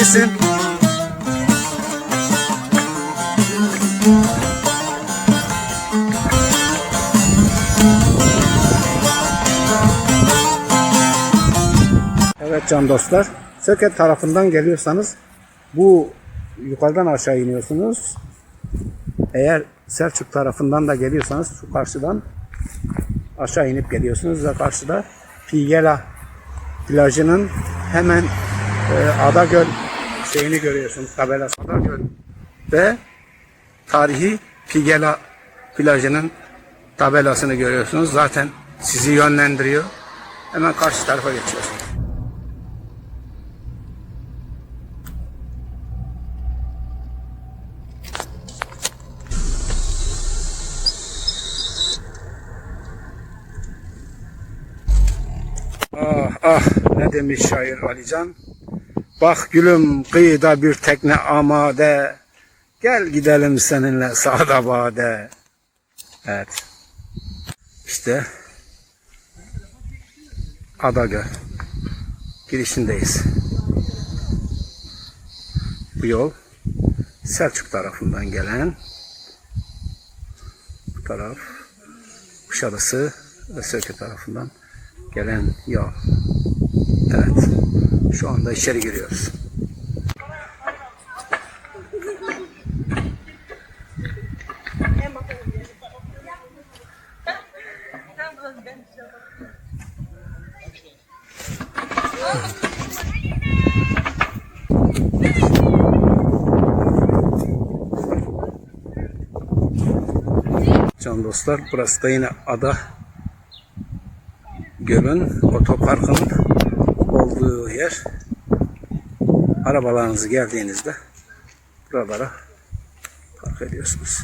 İyisin. Evet can dostlar. Söket tarafından geliyorsanız bu yukarıdan aşağı iniyorsunuz. Eğer Selçuk tarafından da geliyorsanız şu karşıdan aşağı inip geliyorsunuz ve karşıda Pigela plajının hemen e, Adagöl şeyini görüyorsunuz tabelası ve tarihi Pigela plajının tabelasını görüyorsunuz. Zaten sizi yönlendiriyor. Hemen karşı tarafa geçiyorsunuz. Ah ah ne demiş şair Alican. Bak gülüm kıyıda bir tekne amade. Gel gidelim seninle sağda bade. Evet. İşte Adagöl girişindeyiz. Bu yol Selçuk tarafından gelen bu taraf Kuşadası ve Söke tarafından gelen yol. Evet. Şu anda içeri giriyoruz. Can dostlar burası da yine ada gölün otoparkın olduğu yer. Arabalarınızı geldiğinizde buralara park ediyorsunuz.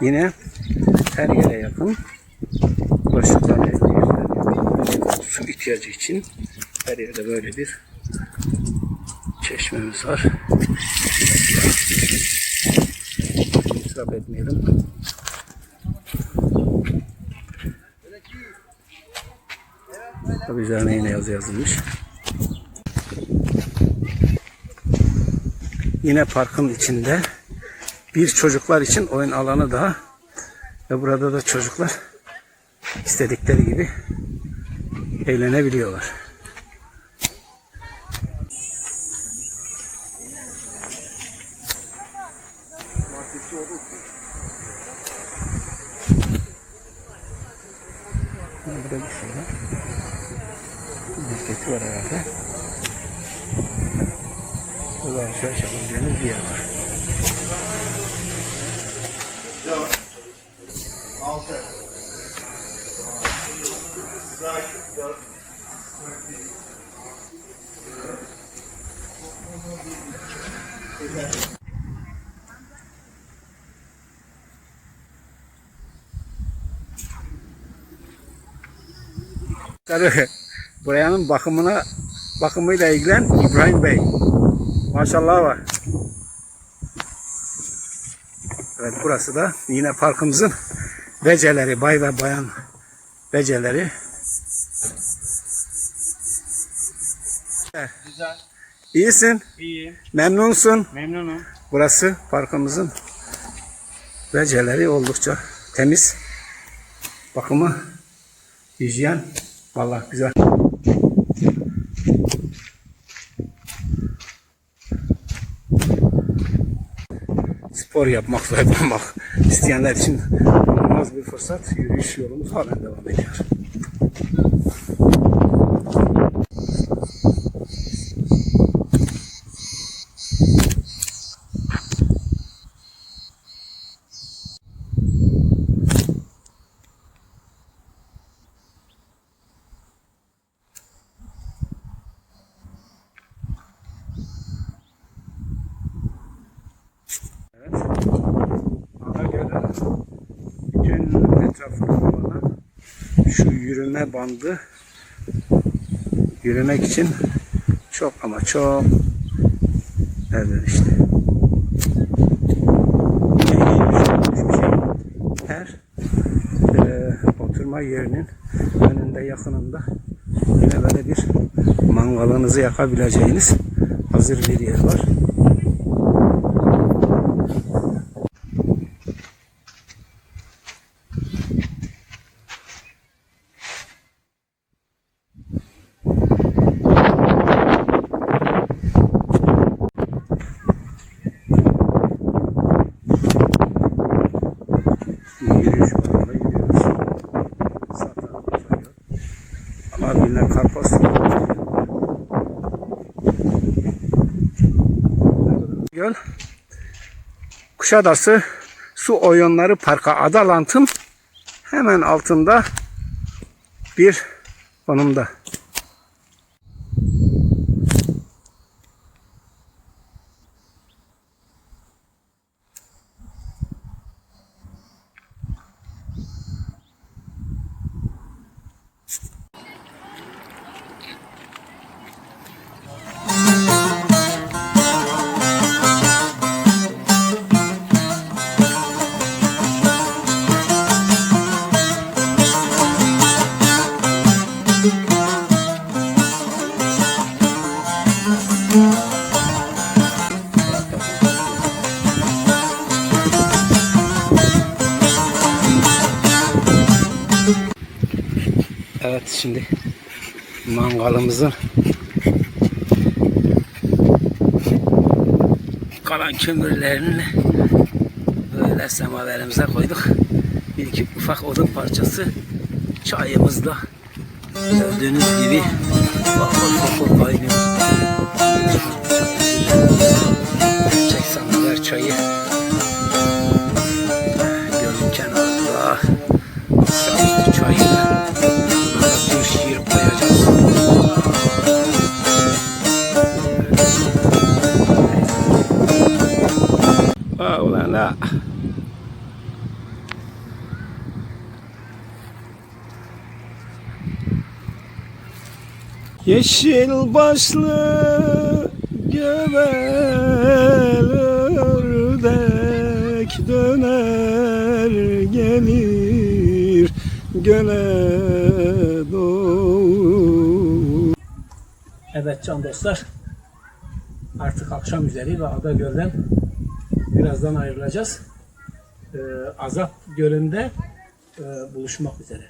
Yine her yere yakın bulaşıklarla su ihtiyacı için her yerde böyle bir çeşmemiz var. İsraf etmeyelim. Tabii üzerine yine yazı yazılmış. Yine parkın içinde bir çocuklar için oyun alanı daha ve burada da çocuklar istedikleri gibi eğlenebiliyorlar. Burada bir şey var. Marketi var herhalde. Burada alışveriş yapabileceğiniz bir yer var. Tabii buranın bakımına bakımıyla ilgilen İbrahim Bey. Maşallah var. Evet burası da yine parkımızın beceleri, bay ve bayan beceleri. Güzel, İyisin, iyi, memnunsun. memnunum. Burası parkımızın beceleri oldukça temiz. Bakımı, hijyen, vallahi güzel. Spor yapmak, zayıflamak isteyenler için inanılmaz bir fırsat. Yürüyüş yolumuz halen devam ediyor. Evet. Ana göre bütün etrafında bulunan şu yürüme bandı yürümek için çok ama çok elverişli. Her e, oturma yerinin önünde yakınında Yine böyle bir mangalınızı yakabileceğiniz hazır bir yer var. Yürüyüş yolunda yürüyoruz. Sağ tarafımızda göl. Mardin'den Karpas. Göl. Kuşadası Su Oyunları Parkı Adalant'ın hemen altında bir konumda. Evet şimdi mangalımızın kalan kömürlerini böyle semaverimize koyduk. Bir iki ufak odun parçası çayımızda gördüğünüz gibi bakır kokul kaynıyor. Çek semaver çayı gölün kenarında akşamüstü çayını La. Yeşil başlı göbel ördek döner gelir göle doğru. Evet can dostlar artık akşam üzeri ve Ada Göl'den birazdan ayrılacağız. Ee, Azap Gölü'nde e, buluşmak üzere.